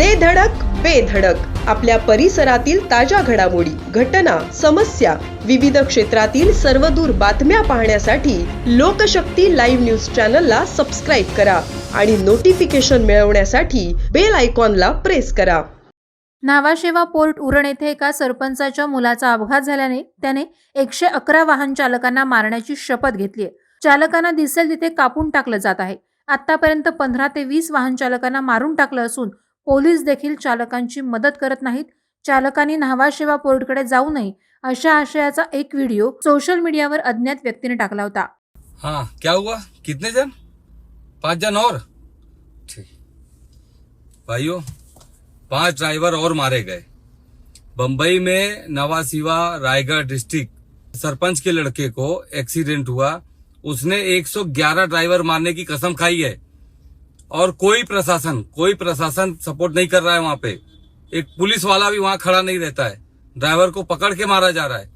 दे धडक बेधडक आपल्या परिसरातील ताज्या घडामोडी घटना समस्या विविध क्षेत्रातील सर्वदूर बातम्या पाहण्यासाठी लोकशक्ती लाईव्ह न्यूज चॅनलला सबस्क्राईब करा आणि नोटिफिकेशन मिळवण्यासाठी बेल आयकॉनला प्रेस करा. नावाशेवा पोर्ट उरण येथे एका सरपंचाच्या मुलाचा अपघात झाल्याने त्याने एकशे अकरा वाहन चालकांना मारण्याची शपथ घेतली आहे. चालकांना दिसेल तिथे कापून टाकलं जात आहे. आतापर्यंत पंधरा ते वीस वाहन चालकांना मारून टाकलं असून पोलीस देखील चालकांची मदत करत नाहीत. चालकांनी न्हावाशेवा पोर्टकडे जाऊ नये अशा आशयाचा एक व्हिडिओ सोशल मीडियावर अज्ञात व्यक्तीने टाकला होता. हाँ क्या हुआ? कितने जन? पाच जन और? ठीक. भाइयों पांच ड्राइवर और मारे गए। बम्बई में नवा सिवा रायगढ़ डिस्ट्रिक्ट सरपंच के लड़के को एक्सीडेंट हुआ। उसने 111 ड्राइवर मारने की कसम खाई है। और कोई प्रशासन कोई प्रशासन सपोर्ट नहीं कर रहा है वहाँ पे। एक पुलिस वाला भी वहाँ खड़ा नहीं रहता है। ड्राइवर को पकड़ के मारा जा रहा है।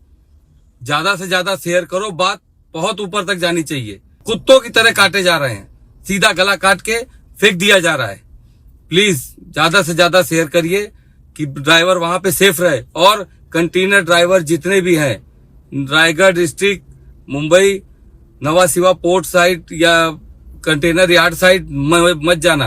ज़्यादा से ज़्यादा शेयर करो, बात बहुत ऊपर तक जानी चाहिए। कुत्तों की तरह काटे जा रहे हैं। सीधा गला काट के फेंक दिया जा रहा है। प्लीज़, ज़्यादा से ज़्यादा शेयर करिए कि ड्राइवर वहाँ पे सेफ़ रहे। और कंटेनर ड्राइवर जितने भी हैं, Raigarh district, Mumbai, Nhava Sheva port side या कंटेनर यार्ड साइड मत जाना।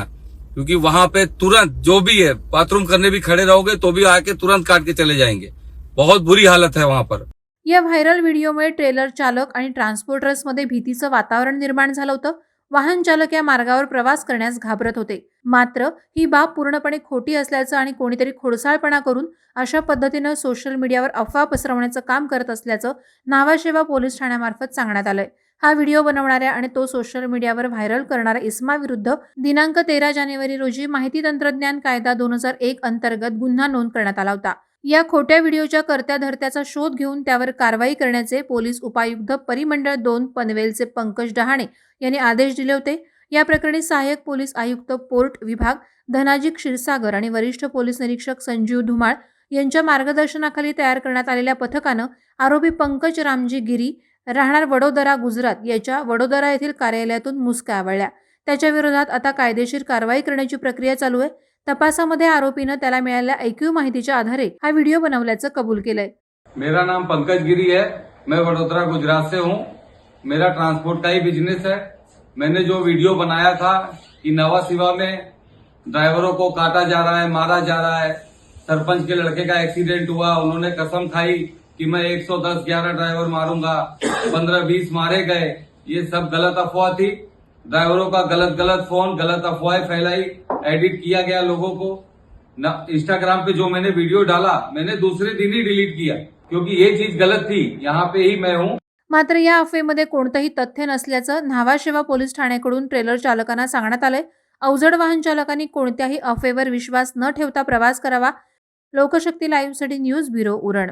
क्योंकि वहां पे तुरंत जो भी है बाथरूम करने भी खड़े रहोगे तो भी आके तुरंत काट के चले जाएंगे। बहुत बुरी हालत है वहां पर। या व्हायरल व्हिडिओमुळे ट्रेलर चालक आणि ट्रान्सपोर्टर्समध्ये भीतीचं वातावरण निर्माण झालं होतं. वाहन चालक या मार्गावर प्रवास करण्यास घाबरत होते. मात्र ही बाब पूर्णपणे खोटी असल्याचं आणि कोणीतरी खोडसाळपणा करून अशा पद्धतीनं सोशल मीडियावर अफवा पसरवण्याचं काम करत असल्याचं नावाशेवा पोलीस ठाण्यामार्फत सांगण्यात आलंय. हा व्हिडिओ बनवणाऱ्या आणि तो सोशल मीडियावर व्हायरल करणाऱ्या इस्माविरुद्ध दिनांक तेरा जानेवारी रोजी माहिती तंत्रज्ञान कायदा दोन हजार एक अंतर्गत गुन्हा नोंद करण्यात आला होता. या खोट्या व्हिडिओच्या कर्त्या धर्त्याचा शोध घेऊन त्यावर कारवाई करण्याचे पोलीस उपायुक्त परिमंडळ दोन पनवेलचे पंकज डहाणे यांनी आदेश दिले होते. या प्रकरणी सहाय्यक पोलीस आयुक्त पोर्ट विभाग धनाजी क्षीरसागर आणि वरिष्ठ पोलीस निरीक्षक संजीव धुमाळ यांच्या मार्गदर्शनाखाली तयार करण्यात आलेल्या पथकानं आरोपी पंकज रामजी गिरी राहणार वडोदरा गुजरात याच्या वडोदरा येथील कार्यालयातून मुसक्या आवळल्या त्याच्या विरोधात आता कायदेशीर कारवाई करण्याची प्रक्रिया चालू आहे. तपासामध्ये आरोपीनं त्याला मिळालेल्या ऐकीव माहितीच्या आधारे हा व्हिडिओ बनवल्याचं कबूल केलंय. मेरा नाम पंकज गिरी है. मैं वडोदरा गुजरात से हूँ. मेरा ट्रांसपोर्ट का ही बिजनेस है. मैंने जो वीडियो बनाया था कि नवा सिवा में ड्राइवरों को काटा जा रहा है मारा जा रहा है सरपंच के लड़के का एक्सीडेंट हुआ उन्होंने कसम खाई कि मैं 110 11 ड्राइवर मारूंगा 15 20 मारे गए ये सब गलत अफवाह थी। ड्राइवरों का गलत गलत फोन गलत अफवाह फैलाई एडिट किया गया लोगों को। न इंस्टाग्राम पे जो मैंने वीडियो डाला मैंने दूसरे दिन ही डिलीट किया क्योंकि ये चीज गलत थी। यहाँ पे ही मैं हूँ। मात्र या अफवेमध्ये कोणतंही तथ्य नसल्याचं न्हावाशेवा पोलीस ठाण्याकडून ट्रेलर चालकांना सांगण्यात आलंय. अवजड वाहन चालकांनी कोणत्याही अफवेवर विश्वास न ठेवता प्रवास करावा. लोकशक्ती लाईव्हसाठी न्यूज ब्युरो उरण.